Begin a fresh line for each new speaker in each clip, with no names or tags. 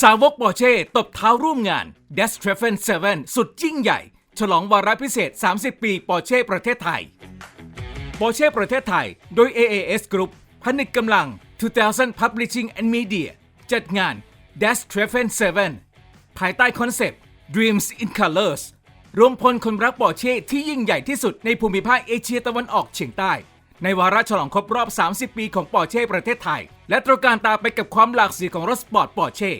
สาวกปอร์เช่ตบเท้าร่วมงาน d e s t r e f e n 7 สุดยิ่งใหญ่ ฉลองวาระพิเศษ 30 ปีปอร์เช่ประเทศไทยปอร์เช่ประเทศไทย โดย AAS Group ผนึกกำลัง 2000 Publishing and Media จัดงาน d e s t r e f e n 7 ภายใต้คอนเซปต์ Dreams in Colors รวมพลคนรักปอร์เช่ที่ยิ่งใหญ่ที่สุดในภูมิภาคเอเชียตะวันออกเฉียงใต้ ในวาระฉลองครบรอบ 30 ปีของปอร์เช่ประเทศไทย และตระการตาไปกับความหลากสีของรถสปอร์ตปอร์เช่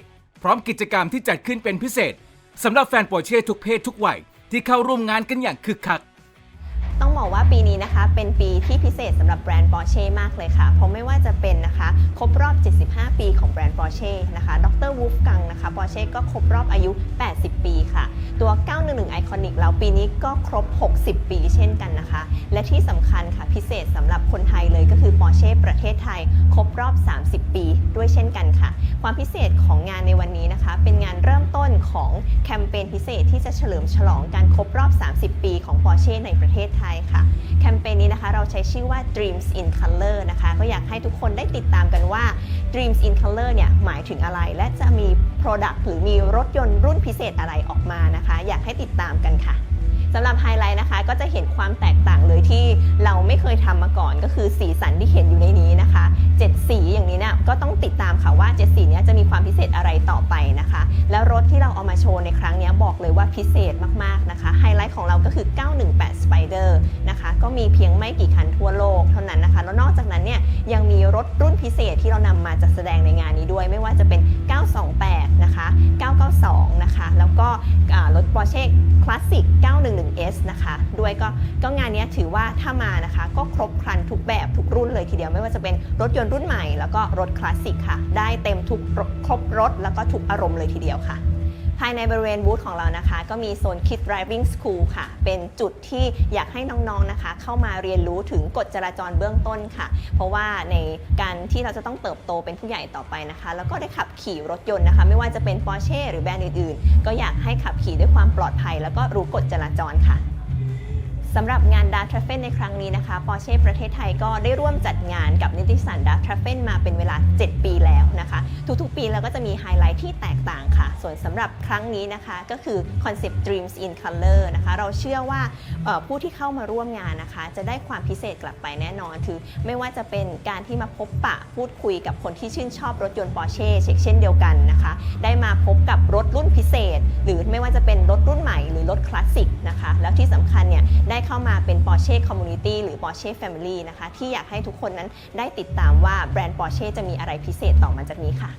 พร้อมกิจกรรมที่จัดขึ้นเป็นพิเศษสำหรับแฟนปอร์เช่ทุกเพศทุกวัยที่เข้าร่วมงานกันอย่างคึกคัก
ต้องบอกว่าปีนี้นะคะเป็นปีที่พิเศษสำหรับแบรนด์ Porsche มากเลยค่ะ เพราะไม่ว่าจะเป็นนะคะครบรอบ 75 ปีของแบรนด์ Porsche นะคะดรวูฟกังนะคะ Porsche ก็ครบรอบอายุ 80 ปีค่ะ ตัว 911 Iconic แล้วปีนี้ก็ครบ 60 ปีเช่นกันนะคะ และที่สำคัญค่ะพิเศษสำหรับคนไทยเลยก็คือ Porsche ประเทศไทย ครบรอบ 30 ปีด้วยเช่นกันค่ะ ความพิเศษของงานในวันนี้นะคะ เป็นงานเริ่มต้นของแคมเปญพิเศษที่จะเฉลิมฉลองการครบรอบ 30 ของ Porsche ในประเทศไทยค่ะแคมเปญนี้นะคะเราใช้ชื่อว่า Dreams in Color นะคะ ก็อยากให้ทุกคนได้ติดตามกันว่า Dreams in Color เนี่ยหมายถึงอะไร และจะมี Product หรือมีรถยนต์รุ่นพิเศษอะไรออกมานะคะ อยากให้ติดตามกันค่ะสำหรับไฮไลท์นะคะก็จะเห็นความแตกต่างเลยที่เราไม่เคยทำมาก่อนก็คือสีสันที่เห็นอยู่ในนี้นะคะเจ็ดสีอย่างนี้เนี่ยก็ต้องติดตามค่ะว่าเจ็ดสีนี้จะมีความพิเศษอะไรต่อไปนะคะ แล้วรถที่เราเอามาโชว์ในครั้ง พิเศษมากๆนะคะ ไฮไลท์ของเราก็คือ 918 Spider นะคะ ก็มีเพียงไม่กี่คันทั่วโลกเท่านั้นนะคะ แล้วนอกจากนั้นเนี่ยยังมีรถรุ่นพิเศษที่เรานำมาจัดแสดงในงานนี้ด้วย ไม่ว่าจะเป็น 928 นะคะ 992 นะคะ แล้วก็รถ Porsche Classic 911S นะคะ ด้วยก็ก็งานนี้ถือว่าถ้ามานะคะ ก็ครบครันทุกแบบทุกรุ่นเลยทีเดียวไม่ว่าจะเป็นรถยนต์รุ่นใหม่แล้วก็รถคลาสสิกค่ะ ได้เต็มทุกครบรถแล้วก็ทุกอารมณ์เลยทีเดียวค่ะายในบริเวณบูธของเรานะคะ ก็มีโซน Kid Driving School ค่ะ เป็นจุดที่อยากให้น้องๆนะคะ เข้ามาเรียนรู้ถึงกฎจราจรเบื้องต้นค่ะ เพราะว่าในการที่เราจะต้องเติบโตเป็นผู้ใหญ่ต่อไปนะคะ แล้วก็ได้ขับขี่รถยนต์นะคะ ไม่ว่าจะเป็น Porsche หรือแบรนด์อื่นๆ ก็อยากให้ขับขี่ด้วยความปลอดภัย แล้วก็รู้กฎจราจรค่ะ สำหรับงานดาร์ทราเฟนในครั้งนี้นะคะปอร์เช่ประเทศไทยก็ได้ร่วมจัดงานกับนิติสารดาร์ทราเฟนมาเป็นเวลา 7 ปีแล้วนะคะ ทุกๆ ปีเราก็จะมีไฮไลท์ที่แตกต่างค่ะ ส่วนสำหรับครั้งนี้นะคะก็คือคอนเซปต์ Dreams in Color นะคะเราเชื่อว่าผู้ที่เข้ามาร่วมงานนะคะ จะได้ความพิเศษกลับไปแน่นอนคือ ไม่ว่าจะเป็นการที่มาพบปะพูดคุยกับคนที่ชื่นชอบรถยนต์ปอร์เช่เช่นเดียวกันนะคะ ได้มาพบกับรถรุ่นพิเศษ หรือไม่ว่าจะเป็นรถรุ่นใหม่หรือรถคลาสสิกนะคะแล้วที่สำคัญเนี่ยได้เข้ามาเป็น Porsche Community หรือ Porsche Family นะคะ ที่อยากให้ทุกคนนั้นได้ติดตามว่าแบรนด์ Porsche จะมีอะไรพิเศษต่อมาจากนี้ค่ะ